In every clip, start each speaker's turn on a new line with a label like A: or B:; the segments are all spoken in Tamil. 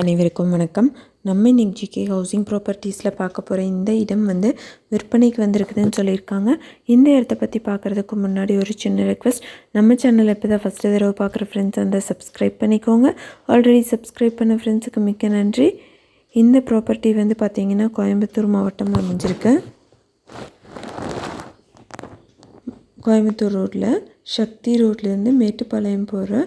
A: அனைவருக்கும் வணக்கம். நம்ம இன்னைக்கு ஜிகே ஹவுசிங் ப்ராப்பர்ட்டிஸில் பார்க்க போகிற இந்த இடம் வந்து விற்பனைக்கு வந்திருக்குதுன்னு சொல்லியிருக்காங்க. இந்த இடத்த பற்றி பார்க்குறதுக்கு முன்னாடி ஒரு சின்ன ரெக்வஸ்ட் நம்ம சேனலில் இப்போ தான் ஃபஸ்ட்டு தடவை பார்க்குற ஃப்ரெண்ட்ஸ் வந்து சப்ஸ்கிரைப் பண்ணிக்கோங்க. ஆல்ரெடி சப்ஸ்கிரைப் பண்ண ஃப்ரெண்ட்ஸுக்கு மிக்க நன்றி. இந்த ப்ராப்பர்ட்டி வந்து பார்த்திங்கன்னா கோயம்புத்தூர் மாவட்டம் அமைஞ்சிருக்கு. கோயம்புத்தூர் ரோட்டில் சக்தி ரோட்லேருந்து மேட்டுப்பாளையம் போகிற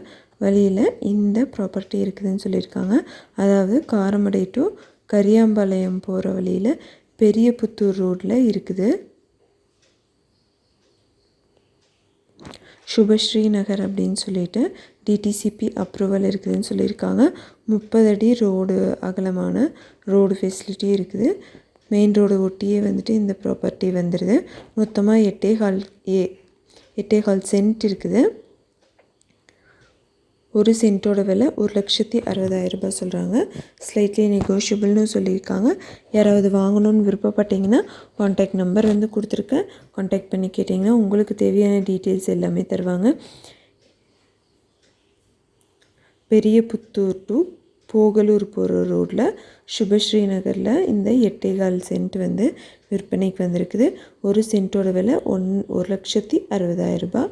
A: வழியில் இந்த ப்ராப்பர்ட்டி இருக்குதுன்னு சொல்லியிருக்காங்க. அதாவது காரமடை டு கரியாம்பாளையம் போகிற வழியில் பெரிய புத்தூர் ரோட்டில் இருக்குது. சுபஸ்ரீ நகர் அப்படின்னு சொல்லிட்டு டிடிசிபி அப்ரூவல் இருக்குதுன்னு சொல்லியிருக்காங்க. முப்பது அடி ரோடு அகலமான ரோடு ஃபெசிலிட்டி இருக்குது. மெயின் ரோடு ஒட்டியே வந்துட்டு இந்த ப்ராப்பர்ட்டி வந்துடுது மொத்தமாக எட்டே கால் ஏ எட்டே கால் சென்ட் இருக்குது. ஒரு சென்ட்டோட விலை ஒரு லட்சத்தி அறுபதாயிரம் ரூபாய் சொல்கிறாங்க ஸ்லைட்லி நெகோஷியபிள்னு சொல்லியிருக்காங்க. யாராவது வாங்கணும்னு விருப்பப்பட்டீங்கன்னா காண்டாக்ட் நம்பர் வந்து கொடுத்துருக்கேன். காண்டாக்ட் பண்ணி கேட்டிங்கன்னா உங்களுக்கு தேவையான டீட்டெயில்ஸ் எல்லாமே தருவாங்க. பெரிய புத்தூர் டு போகலூர் போகிற ரோட்டில் சுபஸ்ரீ நகரில் இந்த எட்டேகால் சென்ட் வந்து விற்பனைக்கு வந்திருக்குது. ஒரு சென்ட்டோட விலை ஒன் ஒரு லட்சத்தி அறுபதாயிரம் ரூபாய்.